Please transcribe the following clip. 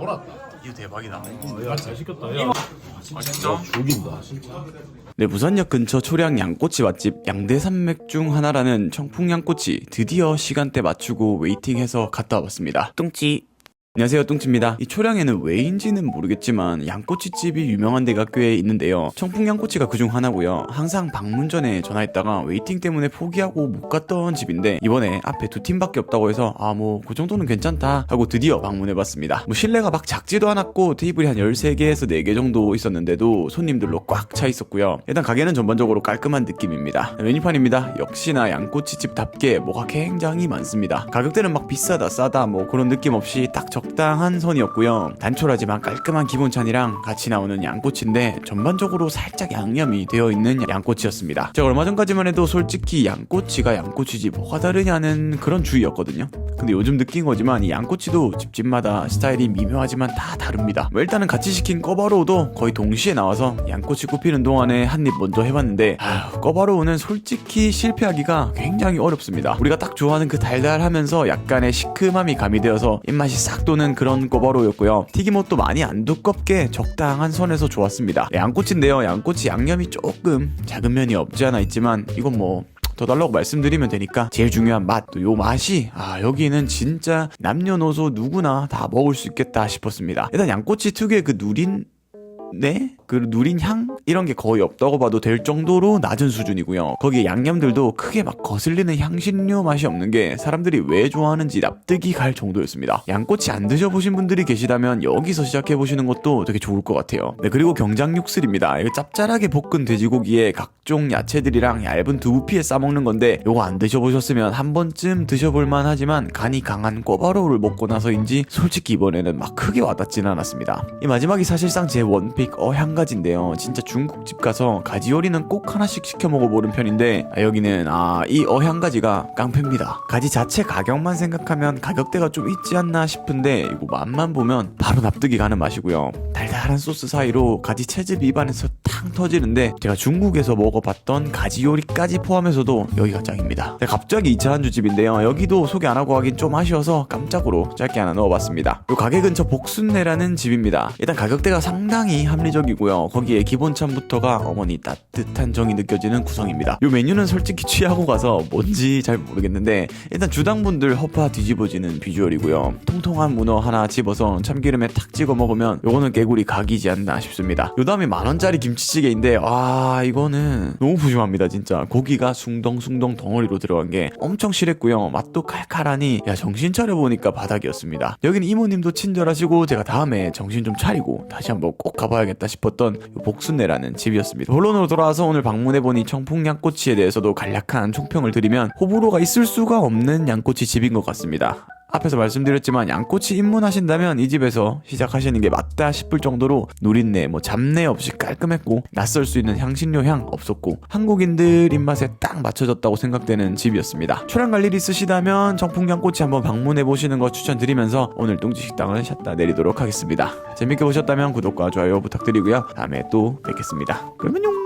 돌았다. 이거 대박이다. 야, 잘 시켰다. 야. 아 진짜? 죽인다, 진짜. 네, 부산역 근처 초량 양꼬치 맛집 양대산맥 중 하나라는 청풍 양꼬치 드디어 시간대 맞추고 웨이팅해서 갔다 와봤습니다. 뚱찌. 안녕하세요 뚱찌입니다. 이 초량에는 왜인지는 모르겠지만 양꼬치집이 유명한 데가 꽤 있는데요. 청풍 양꼬치가 그중 하나고요. 항상 방문 전에 전화했다가 웨이팅 때문에 포기하고 못 갔던 집인데 이번에 앞에 두 팀밖에 없다고 해서 아 뭐 그 정도는 괜찮다 하고 드디어 방문해봤습니다. 뭐 실내가 막 작지도 않았고 테이블이 한 13개에서 4개 정도 있었는데도 손님들로 꽉 차 있었고요. 일단 가게는 전반적으로 깔끔한 느낌입니다. 메뉴판입니다. 역시나 양꼬치집답게 뭐가 굉장히 많습니다. 가격대는 막 비싸다 싸다 뭐 그런 느낌 없이 딱 적 당한 선이었고요. 단촐하지만 깔끔한 기본찬이랑 같이 나오는 양꼬치인데 전반적으로 살짝 양념이 되어 있는 양꼬치였습니다. 제가 얼마 전까지만 해도 솔직히 양꼬치가 양꼬치지 뭐가 다르냐는 그런 주의였거든요. 근데 요즘 느낀 거지만 이 양꼬치도 집집마다 스타일이 미묘하지만 다 다릅니다. 뭐 일단은 같이 시킨 꺼바로우도 거의 동시에 나와서 양꼬치 굽히는 동안에 한 입 먼저 해봤는데 아휴, 꺼바로우는 솔직히 실패하기가 굉장히 어렵습니다. 우리가 딱 좋아하는 그 달달하면서 약간의 시큼함이 가미되어서 입맛이 싹 도는 그런 꺼바로우였고요. 튀김옷도 많이 안 두껍게 적당한 선에서 좋았습니다. 네, 양꼬치인데요. 양꼬치 양념이 조금 작은 면이 없지 않아 있지만 이건 뭐 더 달라고 말씀드리면 되니까 제일 중요한 맛, 또 요 맛이 아 여기는 진짜 남녀노소 누구나 다 먹을 수 있겠다 싶었습니다. 일단 양꼬치 특유의 그 누린 네? 그 누린 향? 이런 게 거의 없다고 봐도 될 정도로 낮은 수준이고요. 거기에 양념들도 크게 막 거슬리는 향신료 맛이 없는 게 사람들이 왜 좋아하는지 납득이 갈 정도였습니다. 양꼬치 안 드셔보신 분들이 계시다면 여기서 시작해보시는 것도 되게 좋을 것 같아요. 네, 그리고 경장 육슬입니다. 이거 짭짤하게 볶은 돼지고기에 각종 야채들이랑 얇은 두부피에 싸먹는 건데 요거 안 드셔보셨으면 한 번쯤 드셔볼만 하지만 간이 강한 꼬바로우를 먹고 나서인지 솔직히 이번에는 막 크게 와닿진 않았습니다. 이 마지막이 사실상 제 원픽 어향가 지인데요. 진짜 중국집 가서 가지 요리는 꼭 하나씩 시켜 먹어보는 편인데 아, 여기는 아 이 어향가지가 깡패입니다. 가지 자체 가격만 생각하면 가격대가 좀 있지 않나 싶은데 이거 맛만 보면 바로 납득이 가는 맛이고요. 달달한 소스 사이로 가지 채즙 입안에서 탕 터지는데 제가 중국에서 먹어봤던 가지 요리까지 포함해서도 여기가 짱입니다. 네, 갑자기 2차 한주집인데요. 여기도 소개 안 하고 가긴 좀 아쉬워서 깜짝으로 짧게 하나 넣어봤습니다. 요 가게 근처 복순내라는 집입니다. 일단 가격대가 상당히 합리적이고요. 거기에 기본찬부터가 어머니 따뜻한 정이 느껴지는 구성입니다. 요 메뉴는 솔직히 취하고 가서 뭔지 잘 모르겠는데 일단 주당분들 허파 뒤집어지는 비주얼이고요. 통통한 문어 하나 집어서 참기름에 탁 찍어 먹으면 요거는 개구리 각이지 않나 싶습니다. 요 다음에 만원짜리 김치 찌개인데 아 이거는 너무 푸짐합니다 진짜 고기가 숭덩숭덩 덩어리로 들어간 게 엄청 실했고요. 맛도 칼칼하니 야 정신 차려보니까 바닥이었습니다. 여기는 이모님도 친절하시고 제가 다음에 정신 좀 차리고 다시 한번 꼭 가봐야겠다 싶었던 요 복순내라는 집이었습니다. 본론으로 돌아와서 오늘 방문해보니 청풍 양꼬치에 대해서도 간략한 총평을 드리면 호불호가 있을 수가 없는 양꼬치 집인 것 같습니다. 앞에서 말씀드렸지만 양꼬치 입문하신다면 이 집에서 시작하시는 게 맞다 싶을 정도로 누린내, 뭐 잡내 없이 깔끔했고 낯설 수 있는 향신료 향 없었고 한국인들 입맛에 딱 맞춰졌다고 생각되는 집이었습니다. 초량 갈일 있으시다면 청풍 양꼬치 한번 방문해 보시는 거 추천드리면서 오늘 뚱지 식당은 샷다 내리도록 하겠습니다. 재밌게 보셨다면 구독과 좋아요 부탁드리고요. 다음에 또 뵙겠습니다. 그러면 용!